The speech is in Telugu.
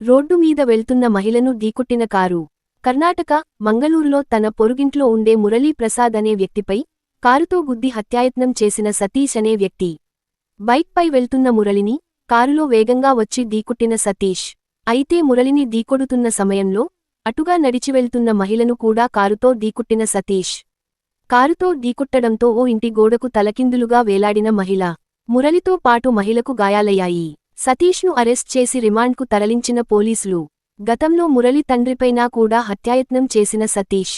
రోడ్డు మీద వెళ్తున్న మహిళను ఢీకొట్టిన కారు. కర్ణాటక మంగళూరులో తన పొరుగింట్లో ఉండే మురళీ ప్రసాద్ అనే వ్యక్తిపై కారుతో గుద్ది హత్యాయత్నం చేసిన సతీష్ అనే వ్యక్తి. బైక్పై వెళ్తున్న మురళిని కారులో వేగంగా వచ్చి ఢీకొట్టిన సతీష్. అయితే మురళిని ఢీకొడుతున్న సమయంలో అటుగా నడిచి వెళ్తున్న మహిళను కూడా కారుతో ఢీకొట్టిన సతీష్. కారుతో ఢీకొట్టడంతో ఓ ఇంటి గోడకు తలకిందులుగా వేలాడిన మహిళ. మురళితో పాటు మహిళకు గాయాలయ్యాయి. సతీష్ను అరెస్ట్ చేసి రిమాండ్కు తరలించిన పోలీసులు గతంలో మురళి తండ్రిపైనా కూడా హత్యాయత్నం చేసిన సతీష్.